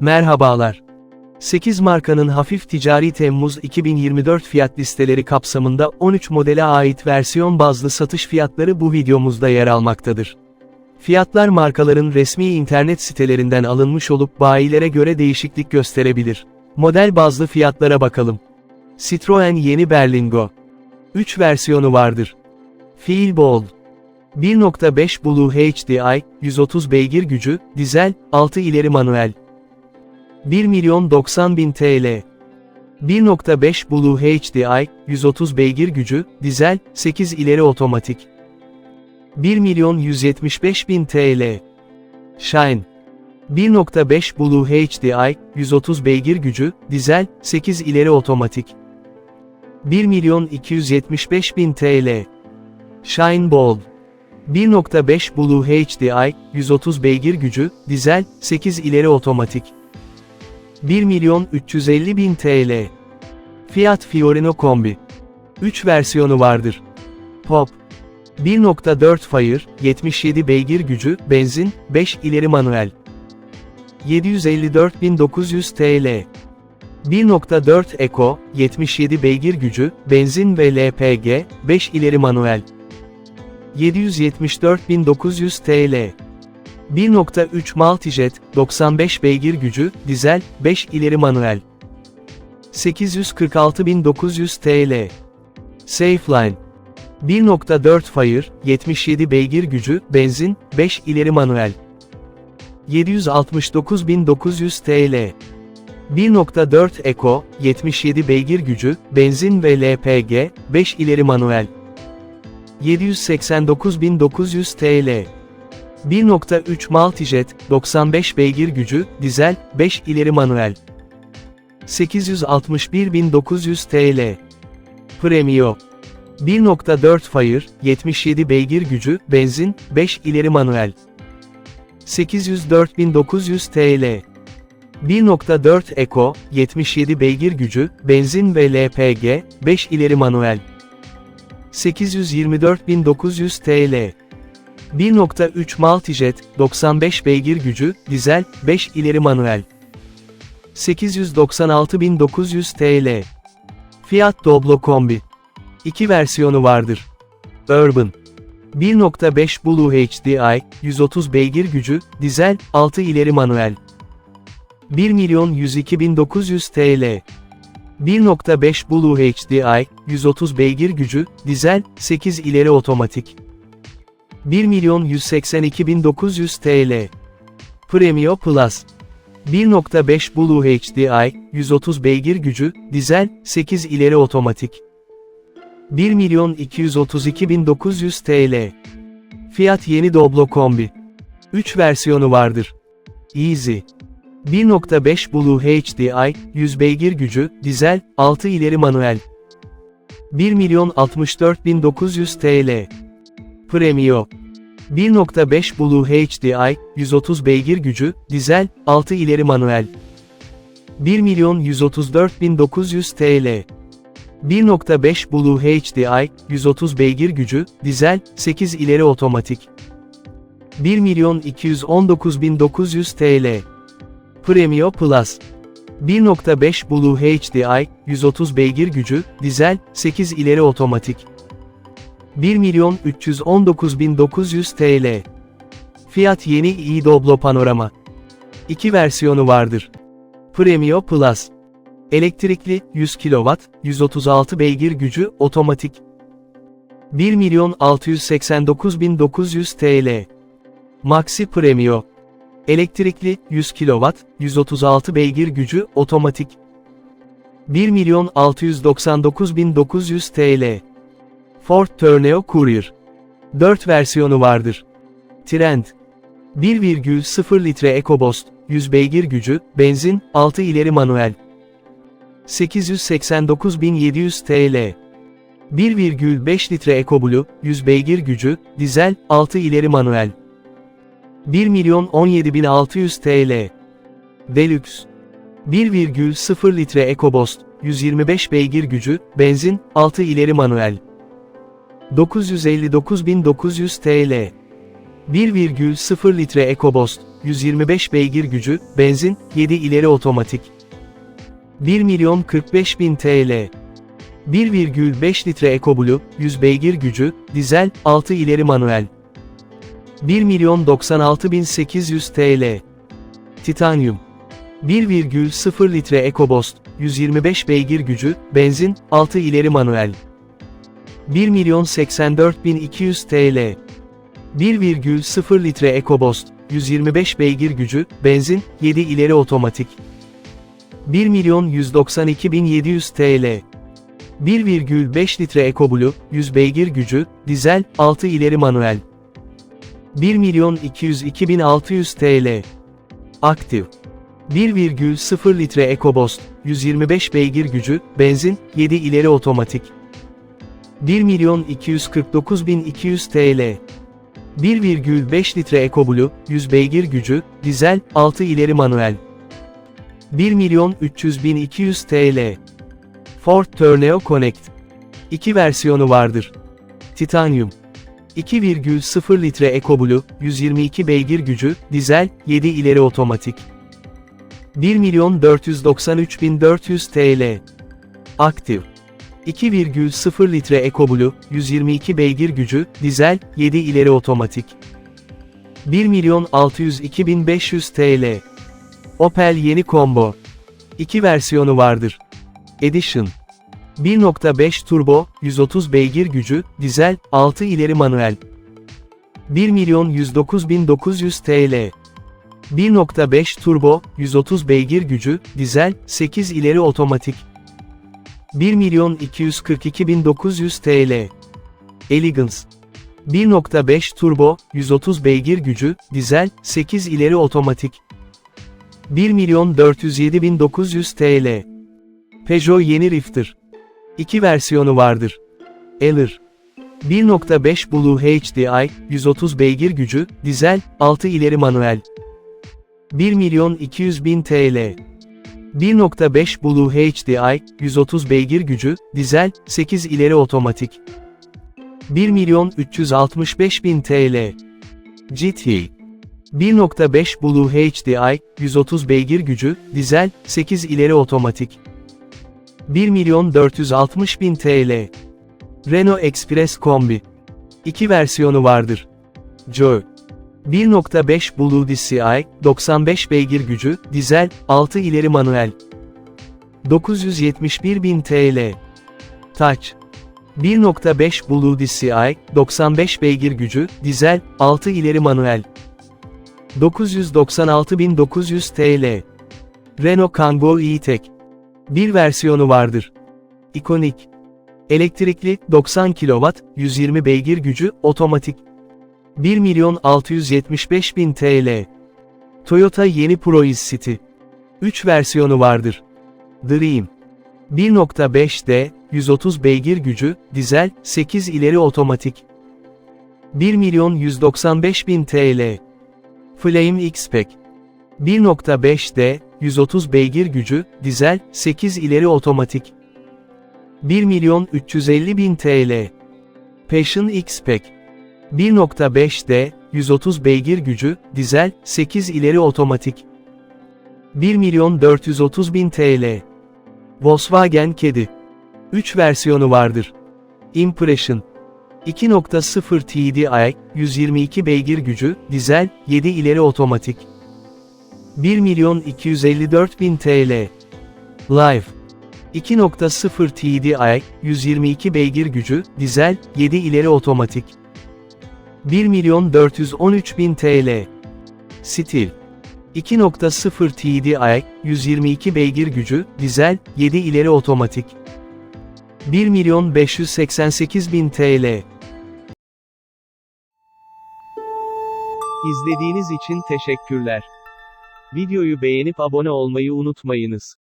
Merhabalar. 8 markanın hafif ticari Temmuz 2024 fiyat listeleri kapsamında 13 modele ait versiyon bazlı satış fiyatları bu videomuzda yer almaktadır. Fiyatlar markaların resmi internet sitelerinden alınmış olup bayilere göre değişiklik gösterebilir. Model bazlı fiyatlara bakalım. Citroen yeni Berlingo. 3 versiyonu vardır. Feel Bold. 1.5 Blue HDI, 130 beygir gücü, dizel, 6 ileri manuel. 1 milyon 90 bin TL. 1.5 Blue HDI, 130 beygir gücü, dizel, 8 ileri otomatik. 1 milyon 175 bin TL. Shine. 1.5 Blue HDI, 130 beygir gücü, dizel, 8 ileri otomatik. 1 milyon 275 bin TL. Shine Bold. 1.5 Blue HDI, 130 beygir gücü, dizel, 8 ileri otomatik. 1 milyon 350 bin TL. Fiat Fiorino Kombi. 3 versiyonu vardır. Pop. 1.4 Fire, 77 beygir gücü, benzin, 5 ileri manuel. 754.900 TL. 1.4 Eco, 77 beygir gücü, benzin ve LPG, 5 ileri manuel. 774.900 TL. 1.3 Multijet, 95 beygir gücü, dizel, 5 ileri manuel. 846.900 TL. Safeline. 1.4 Fire, 77 beygir gücü, benzin, 5 ileri manuel. 769.900 TL. 1.4 Eco, 77 beygir gücü, benzin ve LPG, 5 ileri manuel. 789.900 TL. 1.3 Multijet, 95 beygir gücü, dizel, 5 ileri manuel. 861.900 TL. Premio. 1.4 Fire, 77 beygir gücü, benzin, 5 ileri manuel. 804.900 TL. 1.4 Eco, 77 beygir gücü, benzin ve LPG, 5 ileri manuel. 824.900 TL. 1.3 Multijet, 95 beygir gücü, dizel, 5 ileri manuel. 896.900 TL. Fiat Doblo Kombi. 2 versiyonu vardır. Urban. 1.5 Blue HDI, 130 beygir gücü, dizel, 6 ileri manuel. 1 milyon 102.900 TL. 1.5 Blue HDI, 130 beygir gücü, dizel, 8 ileri otomatik. 1 milyon 182.900 TL. Premio Plus. 1.5 Blue HDI, 130 beygir gücü, dizel, 8 ileri otomatik. 1 milyon 232.900 TL. Fiyat yeni Doblo Kombi. 3 versiyonu vardır. Easy. 1.5 Blue HDI, 100 beygir gücü, dizel, 6 ileri manuel. 1 milyon 64.900 TL. Premio. 1.5 Blue HDI, 130 beygir gücü, dizel, 6 ileri manuel. 1 milyon 134.900 TL. 1.5 Blue HDI, 130 beygir gücü, dizel, 8 ileri otomatik. 1 milyon 219.900 TL. Premio Plus. 1.5 Blue HDI, 130 beygir gücü, dizel, 8 ileri otomatik. 1 milyon 319.900 TL. Fiyat yeni i Doblo Panorama. 2 versiyonu vardır. Premio Plus. Elektrikli, 100 kW, 136 beygir gücü, otomatik. 1 milyon 689.900 TL. Maxi Premio. Elektrikli, 100 kW, 136 beygir gücü, otomatik. 1 milyon 699.900 TL. Ford Tourneo Courier. 4 versiyonu vardır. Trend. 1,0 litre EcoBoost, 100 beygir gücü, benzin, 6 ileri manuel. 889.700 TL. 1,5 litre EcoBlue, 100 beygir gücü, dizel, 6 ileri manuel. 1 milyon 17.600 TL. Deluxe. 1,0 litre EcoBoost, 125 beygir gücü, benzin, 6 ileri manuel. 959.900 TL. 1,0 litre EcoBoost, 125 beygir gücü, benzin, 7 ileri otomatik. 1 milyon 45 bin TL. 1,5 litre EcoBlue, 100 beygir gücü, dizel, 6 ileri manuel. 1 milyon 96 bin 800 TL. Titanium. 1,0 litre EcoBoost, 125 beygir gücü, benzin, 6 ileri manuel. 1 milyon 84 bin 200 TL. 1,0 litre EcoBoost, 125 beygir gücü, benzin, 7 ileri otomatik. 1 milyon 192 bin 700 TL. 1,5 litre EcoBlue, 100 beygir gücü, dizel, 6 ileri manuel. 1 milyon 202 bin 600 TL. Aktif. 1,0 litre EcoBoost, 125 beygir gücü, benzin, 7 ileri otomatik. 1 milyon 249 bin 200 TL. 1,5 litre EcoBlue, 100 beygir gücü, dizel, 6 ileri manuel. 1 milyon 300 bin 200 TL. Ford Tourneo Connect. İki versiyonu vardır. Titanium. 2,0 litre EcoBlue, 122 beygir gücü, dizel, 7 ileri otomatik. 1 milyon 493 bin 400 TL. Aktif. 2,0 litre EcoBlue, 122 beygir gücü, dizel, 7 ileri otomatik. 1 milyon 602 bin 500 TL. Opel yeni combo. İki versiyonu vardır. Edition. 1.5 turbo, 130 beygir gücü, dizel, 6 ileri manuel. 1 milyon 109 bin 900 TL. 1.5 turbo, 130 beygir gücü, dizel, 8 ileri otomatik. 1 milyon 242 bin 900 TL. Elegance. 1.5 turbo, 130 beygir gücü, dizel, 8 ileri otomatik. 1 milyon 407 bin 900 TL. Peugeot yeni Rifter. İki versiyonu vardır. Eller. 1.5 Blue HDI, 130 beygir gücü, dizel, 6 ileri manuel. 1 milyon 200 bin TL. 1.5 Blue HDI, 130 beygir gücü, dizel, 8 ileri otomatik. 1 milyon 365 bin TL. GT. 1.5 Blue HDI, 130 beygir gücü, dizel, 8 ileri otomatik. 1 milyon 460 bin TL. Renault Express Kombi. İki versiyonu vardır. Joy. 1.5 Blue DCI, 95 beygir gücü, dizel, 6 ileri manuel. 971 bin TL. Touch. 1.5 Blue DCI, 95 beygir gücü, dizel, 6 ileri manuel. 996.900 TL. Renault Kangoo E-Tech. Bir versiyonu vardır. İkonik. Elektrikli, 90 kW, 120 beygir gücü, otomatik. 1 milyon 675 bin TL. Toyota yeni Proiz City. 3 versiyonu vardır. Dream. 1.5D, 130 beygir gücü, dizel, 8 ileri otomatik. 1 milyon 195 bin TL. Flame X-Pack. 1.5D, 130 beygir gücü, dizel, 8 ileri otomatik. 1 milyon 350 bin TL. Passion X-Pack. 1.5D, 130 beygir gücü, dizel, 8 ileri otomatik. 1 milyon 430 bin TL. Volkswagen Kedi. 3 versiyonu vardır. Impression. 2.0 TDI, 122 beygir gücü, dizel, 7 ileri otomatik. 1 milyon 254 bin TL. Live. 2.0 TDI, 122 beygir gücü, dizel, 7 ileri otomatik. 1 milyon 413 bin TL. Stil. 2.0 TDI, 122 beygir gücü, dizel, 7 ileri otomatik. 1 milyon 588 bin TL. İzlediğiniz için teşekkürler. Videoyu beğenip abone olmayı unutmayınız.